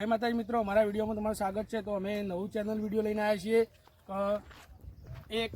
જય માતાજી મિત્રો, અમારા વિડીયોમાં તમારું સ્વાગત છે. તો અમે નવું ચેનલ વીડિયો લઈને આવ્યા છીએ. એક,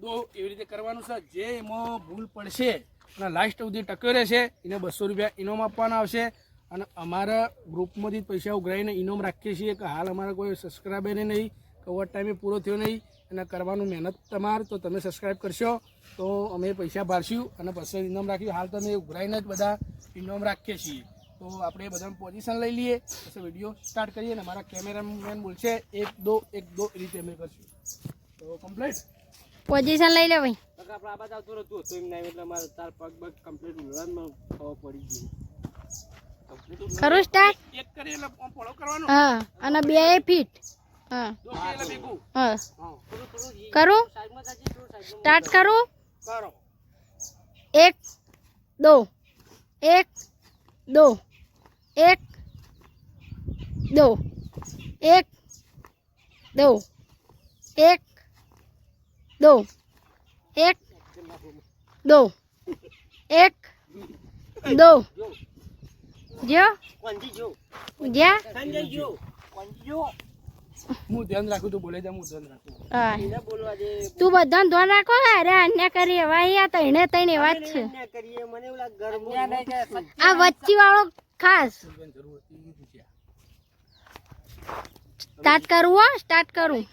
દો એવી રીતે કરવાનું છે. જે એમાં ભૂલ પડશે અને લાસ્ટ સુધી ટક્યો રહેશે એને બસો રૂપિયા ઇનામ આપવાના આવશે. અને અમારા ગ્રુપમાંથી પૈસા ઉઘરાઈને ઇનામ રાખીએ છીએ કે હાલ અમારા કોઈ સબસ્ક્રાઈબરને નહીં, કે ઓવર ટાઈમે પૂરો થયો નહીં. અને કરવાનું મહેનત તમાર, તો તમે સબસ્ક્રાઈબ કરશો. તો અમે પૈસા ભરશું અને પછી ઇનામ રાખ્યું. હાલ તમે ઉઘરાઈને જ બધા ઇનામ રાખીએ છીએ. તો આપણે બધાને પોઝિશન લઈ લઈએ. પછી વીડિયો સ્ટાર્ટ કરીએ અને મારા કેમેરામેન બોલશે એક દો એક દો એ રીતે અમે કરશું. તો કમ્પ્લીટ પોઝિશન લઈ લે ભાઈ. આપણે આ બાજુ આવતો રહેતું હતું એમ નહીં એટલે મારે તાર પગ પગ કમ્પ્લીટ ઉલળવામાં ખબર પડી ગઈ. ખરું સ્ટાર્ટ એક કરી એટલે ફોલો કરવાનું? હા અને બે ફીટ હા. હા. હા. કરું? થોડું સ્ટાર્ટ કરું? કરો. એક દો. એક દો. એક દો. એક દો. એક દો. એક દો. એક દો. જો જ્યાં. જો જો હું ધ્યાન રાખું તું બોલે હું ધ્યાન રાખું હા. એને તું બધાને ધ્યાન રાખો અરે અન્ય કરી એવા અહીંયા તઈને તઈને એવા જ છે આ વચ્ચી વાળો ખાસ જરૂર હતી પૂછ્યા સ્ટાર્ટ કરવું હો સ્ટાર્ટ કરું.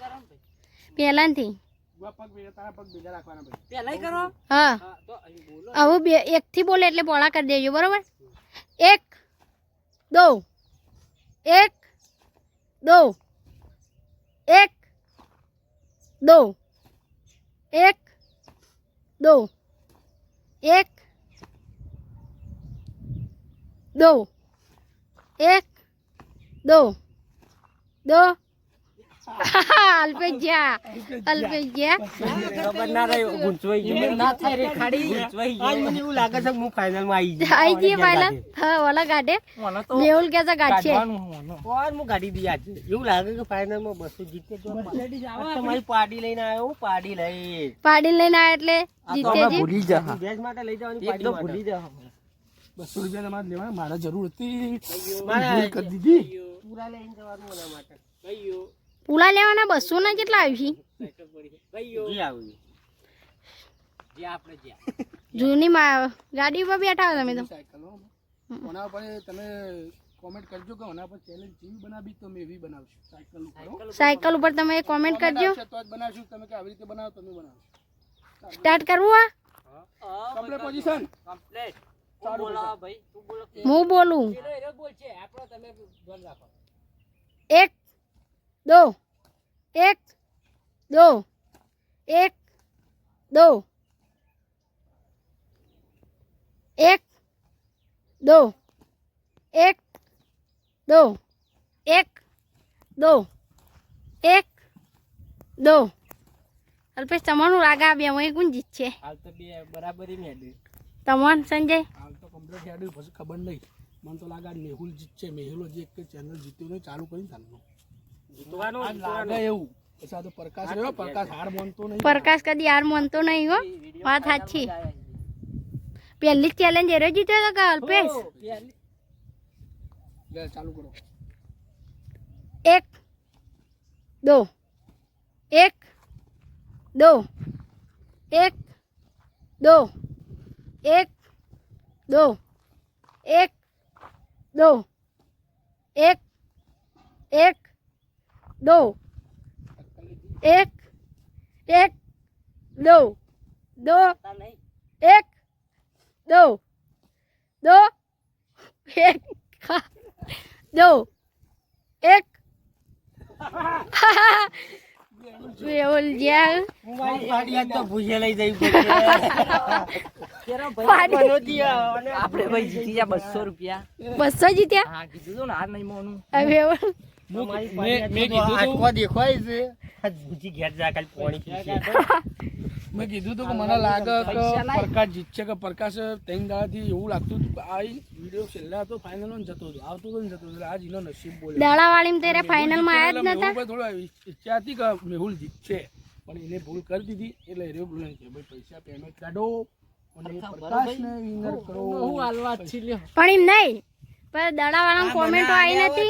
પહેલાથી. ઊભા બે તારા પગ બીજા રાખવાના ભાઈ. પેલા કરો. હા. બે એકથી બોલે એટલે પોળા કરી દેજો બરોબર? એક દો. એક દો. એક દો. એક દો. એક દો. એક દો. દો. અલ્પેજ્યા અલ્પેજ્યા. ખબર ના રહી ગુંચવાઈ ગયો ના થાય રે ખાડી. ગુંચવાઈ આજ મને એવું લાગે છે હું ફાઇનલમાં આવી ગયો. આઈ જઈએ ફાઇનલ હા ઓલા ગાડે? મેહુલ કે છે ગાડ છે. કોણ? હું ગાડી દી આજ. એવું લાગે કે ફાઇનલમાં બસો જીતે તો તમારી પાડી લઈને આવ્યો હું પાડી લઈ પાડી લઈને આવ્યા એટલે જીતે જી? ભૂલી જા ભેજ માટે લઈ જવાની પાર્ટી ભૂલી જા બસો રૂપિયા તમારે લેવાના? મારા જરૂર હતી. મારે કરી દીધી. પૂરા લઈને જવાનું એના માટે. કઈયો પુલા લેવાના બસો ના કેટલા આવી જી આવ્યું જે આપણે જ્યાં જૂની ગાડી ઉપર બેઠા હોય તમે તો. સાયકલ ઓના પર તમે કોમેન્ટ કરજો કે ઓના પર ચેલેન્જ જેવી બનાવી તો એવી બનાવશું. સાયકલ ઉપર સાયકલ ઉપર તમે કોમેન્ટ કરજો. તો જ બનાવશું. તમે કે આવી રીતે બનાવો તમે બનાવો. સ્ટાર્ટ કરવું આ? કમ્પ્લીટ પોઝિશન કમ્પ્લીટ તું બોલો ભાઈ. તું બોલો. હું બોલું. પેલો એરો બોલ છે. આપણો તમે ધ્યાન રાખો. એક દો. એક દો. એક દો. એક દો. એક દો. એક દો. એક દો. અલ્પેશ તમારું રાગા બે કોણ જીત છે. હાલ તો બે બરાબરી મેળવી તમન સંજય? હાલ તો કમ્પ્લીટ હેડ્યું પછી ખબર નહીં. મને તો લાગે મેહુલ જીત છે. મેહુલો જે એક ચેનલ જીત્યું ને ચાલુ કરી ચાલુ પ્રકાશ રહ્યો પ્રકાશ હાર માનતો નહીં. પ્રકાશ કદી હાર માનતો નહીં હો. વાત સાચી. પહેલી ચેલેન્જ એરો જીત્યો હતો કે અલ્પેશ? લે ચાલુ કરો. એક દો. એક દો. એક દો. એક દો. એક દો. એક એક દો. એક એક દો. દો. એક દો. દો. એક દો. એક. મેહુલ જ્યાં તો ભૂજે લઈ જઈ આપણે ભાઈ જીતી જા રૂપિયા. બસો જીત્યા? હા કીધું તું ને હાર નહીં મોનું. હવે મેં- મેં કીધું તું- આંખો દેખાય છે. આજ ભૂજી ઘેર જા કાલ પાણી પીશે મેં કીધું હતું કે મને લાગે કે પ્રકાશ જીતશે કે પ્રકાશ ત્રણ દાડાથી એવું લાગતું હતું કે આ વીડિયો છેલ્લા તો ફાઇનલ જતો હતો આવતો તો જતો હતો એટલે આજ એનો નસીબ બોલે. દાડા વાળી તેરે ફાઇનલમાં આયા જ નતા? થોડો ઈચ્છા હતી કે મેહુલ જીતશે. પણ એને ભૂલ કરી દીધી એટલે એ બોલે કે ભાઈ પૈસા પેમેન્ટ કાઢો અને પ્રકાશને વિનર કરો. પણ એમ નહીં. પણ દડાવાળા કોમેન્ટો આવી નથી.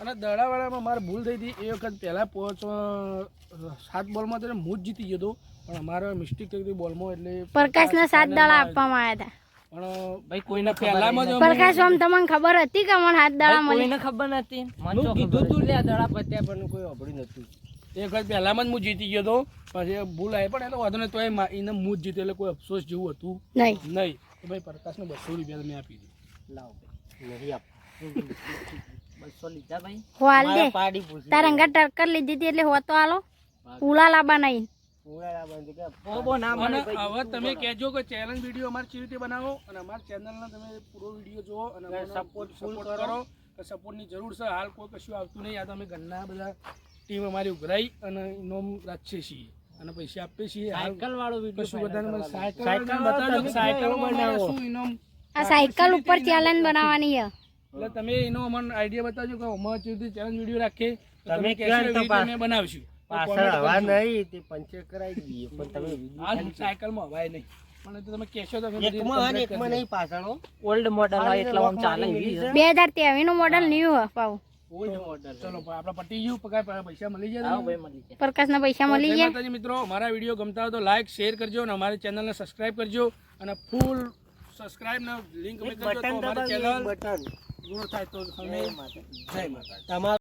અને દડાવાળામાં મારે ભૂલ થઈ હતી. એ વખત પહેલા પાંચ સાત બોલમાં તો હું જ જીતી ગયો હતો. પણ અમારે મિસ્ટેક થઈ હતી બોલમાં એટલે પ્રકાશને સાત દડા આપવામાં આવ્યા હતા. પણ ભાઈ કોઈને પહેલામાં જ પ્રકાશ આમ તમને ખબર હતી કે મને હાથ દડા મળી કોઈને ખબર નથી. મને કીધું તું લે દડા પત્યા પણ કોઈ અભડ્યું નથી. એ વખત પહેલામાં જ હું જીતી ગયો હતો. પછી ભૂલ આવી પણ એટલે વાંધો નહીં તો મા- એને હું જ જીત્યો એટલે કોઈ અફસોસ જેવું હતું નહીં. નહીં. તો ભાઈ પ્રકાશને બસો રૂપિયા મેં આપી દીધું. લાવ નહીં આપ બસો લીધા ભાઈ. હાલ દે મારા પાડી પૂછી તાર અંગા ટક્કર લીધી હતી એટલે હોતો આલો. ઉલા લાબા નહીં ઉડાડા બંધ કે બહુ બહુ ના અને હવે તમે કહેજો કે ચેલેન્જ વીડિયો અમારે કેવી રીતે બનાવો અને અમારા ચેનલના તમે પૂરો વીડિયો જુઓ અને સપોર્ટ સપોર્ટ કરો. સપોર્ટની જરૂર છે. હાલ કોઈ કશું આવતું નહીં. આ તો અમે ઘરના બધા ટીમ અમારી ઉઘરાઈ અને ઇનામ રાખીએ છીએ. અને પૈસા આપીએ છીએ. સાયકલ વાળો કશું બધાને સાયકલ સાયકલ બનાવો. શું ઇનામ આ સાયકલ ઉપર ચેલેન્જ બનાવવાની છે. એટલે તમે એનો અમને આઈડિયા બતાવજો કે અમે કેવી ચેલેન્જ વીડિયો રાખીએ તમે તો રીતે અમે બનાવશું. પાછળ હવા. નહીં તે પંચર કરાવી દઈએ પણ તમે હાલ સાયકલમાં હવાય નહીં. પણ તો તમે કહેશો તો એકમાં એકમાં. નહીં પાછળ ઓલ્ડ મોડલ હોય એટલે આમ ચાલે લોકમાં એવી છે. બે હજાર ત્રેવીસનું મોડલ ન્યુ હોય પાવ ઓલ્ડ ચલો પણ આપણા પટી ગયું પગાર પૈસા મળી જાય હા તમને? ભાઈ મળી જાય પ્રકાશના પૈસા મળી ગયા. માતાજી મિત્રો અમારા વીડિયો ગમતા હોય તો લાઈક શેર કરજો અને અમારી ચેનલને સબસ્ક્રાઈબ કરજો અને ફૂલ સબસ્ક્રાઇબ ના લિંક એક બટન અમારી દબાવી ચેનલ બટન. ગ્રો થાય તો અમે જય માતા તમારું